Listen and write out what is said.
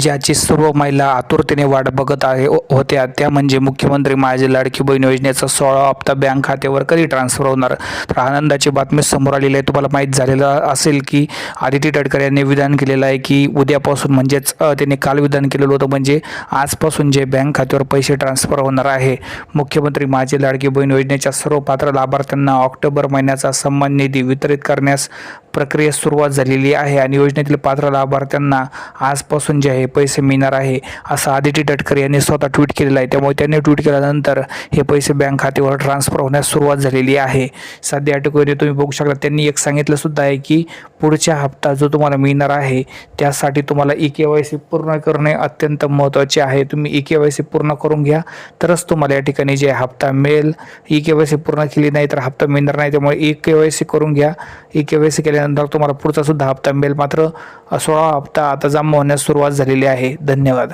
ज्याची सर्व महिला आतुरतेने वाट बघत आहे हो- होत्या. त्या म्हणजे मुख्यमंत्री माझी लाडकी बहीण योजनेचा सोळा हप्ता बँक खात्यावर कधी ट्रान्सफर होणार? तर आनंदाची बातमी समोर आलेली आहे. तुम्हाला माहीत झालेलं असेल की आदिती तटकरे यांनी विधान केलेलं आहे की उद्यापासून म्हणजेच त्यांनी काल विधान केलेलं होतं. म्हणजे आजपासून जे बँक खात्यावर पैसे ट्रान्सफर होणार आहे मुख्यमंत्री माझी लाडकी बहीण योजनेच्या सर्व पात्र लाभार्थ्यांना ऑक्टोबर महिन्याचा सन्मान निधी वितरित करण्यास प्रक्रियेस सुरुवात झालेली आहे. आणि योजनेतील पात्र लाभार्थ्यांना आजपासून जे आहे पैसे मिळणार आहे असं आदिती तटकरे यांनी स्वतः ट्विट केलेलं आहे. त्यामुळे त्यांनी ट्विट केल्यानंतर हे पैसे बँक खात्यावर ट्रान्सफर होण्यास सुरुवात झालेली आहे. सध्या अटकमध्ये तुम्ही बघू शकता त्यांनी एक सांगितलं सुद्धा आहे की पुढच्या हप्ता जो तुम्हाला मिळणार आहे त्यासाठी तुम्हाला ई के वाय सी पूर्ण करणे अत्यंत महत्त्वाचे आहे. तुम्ही ई के वाय सी पूर्ण करून घ्या तरच तुम्हाला या ठिकाणी जे हप्ता मिळेल ई के वाय सी पूर्ण केली नाही तर हप्ता मिळणार नाही. त्यामुळे ई के वाय सी करून घ्या. ई के वाय सी केल्यानंतर तुम्हाला पुढचा सुद्धा हप्ता मिळेल. मात्र सोळा हप्ता आता जमा होण्यास सुरुवात झाली झालेली आहे. धन्यवाद.